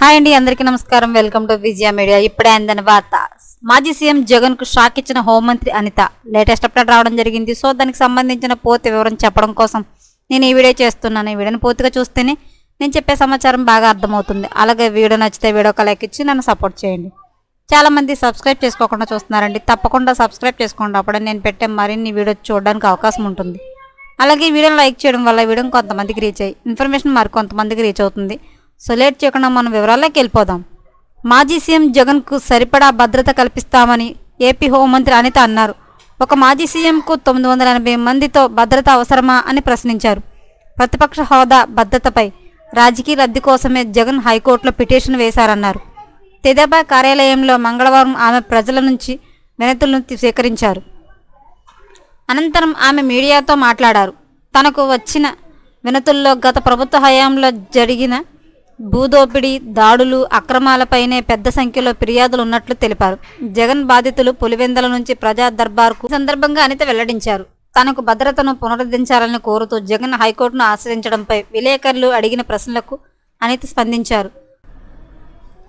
Hi అండి అందరికీ నమస్కారం. Welcome to Vijaya media. ఇప్పుడే అందని వార్త. మాజీ సీఎం జగన్కు షాక్ ఇచ్చిన హోంమంత్రి అనిత. లేటెస్ట్ అప్డేట్ రావడం జరిగింది. సో దానికి సంబంధించిన పూర్తి వివరం చెప్పడం కోసం నేను ఈ వీడియో చేస్తున్నాను. ఈ వీడియోని పూర్తిగా చూస్తేనే నేను చెప్పే సమాచారం బాగా అర్థమవుతుంది. అలాగే వీడియో నచ్చితే వీడియోకి లైక్ ఇచ్చి నన్ను సపోర్ట్ చేయండి. చాలామంది సబ్స్క్రైబ్ చేసుకోకుండా చూస్తున్నారండి. తప్పకుండా సబ్స్క్రైబ్ చేసుకోండి. అప్పుడే నేను పెట్టే మరిన్ని వీడియో చూడడానికి అవకాశం ఉంటుంది. అలాగే వీడియోని లైక్ చేయడం వల్ల వీడియోని వీడియో కొంతమందికి రీచ్ అయ్యి ఇన్ఫర్మేషన్ మరి కొంతమందికి రీచ్ అవుతుంది. సో లేట్ చేయకుండా మనం వివరాల్లోకి వెళ్ళిపోదాం. మాజీ సీఎం జగన్కు సరిపడా భద్రత కల్పిస్తామని ఏపీ హోంమంత్రి అనిత అన్నారు. ఒక మాజీ సీఎంకు తొమ్మిది వందల ఎనభై మందితో భద్రత అవసరమా అని ప్రశ్నించారు. ప్రతిపక్ష హోదా భద్రతపై రాజకీయ లబ్ధి కోసమే జగన్ హైకోర్టులో పిటిషన్ వేశారన్నారు. తెదేపా కార్యాలయంలో మంగళవారం ఆమె ప్రజల నుంచి వినతులను స్వీకరించారు అనంతరం ఆమె మీడియాతో మాట్లాడారు. తనకు వచ్చిన వినతుల్లో గత ప్రభుత్వ హయాంలో జరిగిన భూదోపిడీ దాడులు అక్రమాలపైనే పెద్ద సంఖ్యలో ఫిర్యాదులు ఉన్నట్లు తెలిపారు. జగన్ బాధితులు పులివెందల నుంచి ప్రజా దర్బార్కు సందర్భంగా అనిత వెల్లడించారు. తనకు భద్రతను పునరుద్ధరించాలని కోరుతూ జగన్ హైకోర్టును ఆశ్రయించడంపై విలేకరులు అడిగిన ప్రశ్నలకు అనిత స్పందించారు.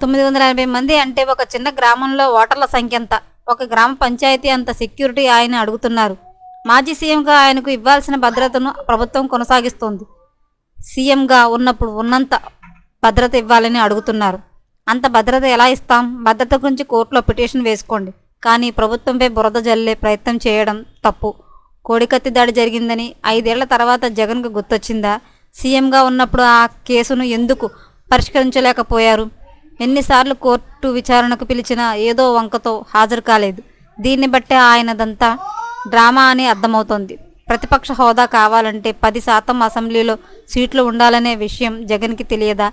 తొమ్మిది వందల ఎనభై మంది అంటే ఒక చిన్న గ్రామంలో ఓటర్ల సంఖ్య అంత ఒక గ్రామ పంచాయతీ అంత సెక్యూరిటీ ఆయన అడుగుతున్నారు. మాజీ సీఎంగా ఆయనకు ఇవ్వాల్సిన భద్రతను ప్రభుత్వం కొనసాగిస్తోంది. సీఎంగా ఉన్నప్పుడు ఉన్నంత భద్రత ఇవ్వాలని అడుగుతున్నారు. అంత భద్రత ఎలా ఇస్తాం? భద్రత గురించి కోర్టులో పిటిషన్ వేసుకోండి. కానీ ప్రభుత్వంపై బురద జల్లే ప్రయత్నం చేయడం తప్పు. కోడికత్తి దాడి జరిగిందని ఐదేళ్ళ తర్వాత జగన్కు గుర్తొచ్చిందా? సీఎంగా ఉన్నప్పుడు ఆ కేసును ఎందుకు పరిష్కరించలేకపోయారు? ఎన్నిసార్లు కోర్టు విచారణకు పిలిచినా ఏదో వంకతో హాజరు కాలేదు. దీన్ని బట్టే ఆయనదంతా డ్రామా అని అర్థమవుతోంది. ప్రతిపక్ష హోదా కావాలంటే పది శాతం అసెంబ్లీలో సీట్లు ఉండాలనే విషయం జగన్కి తెలియదా?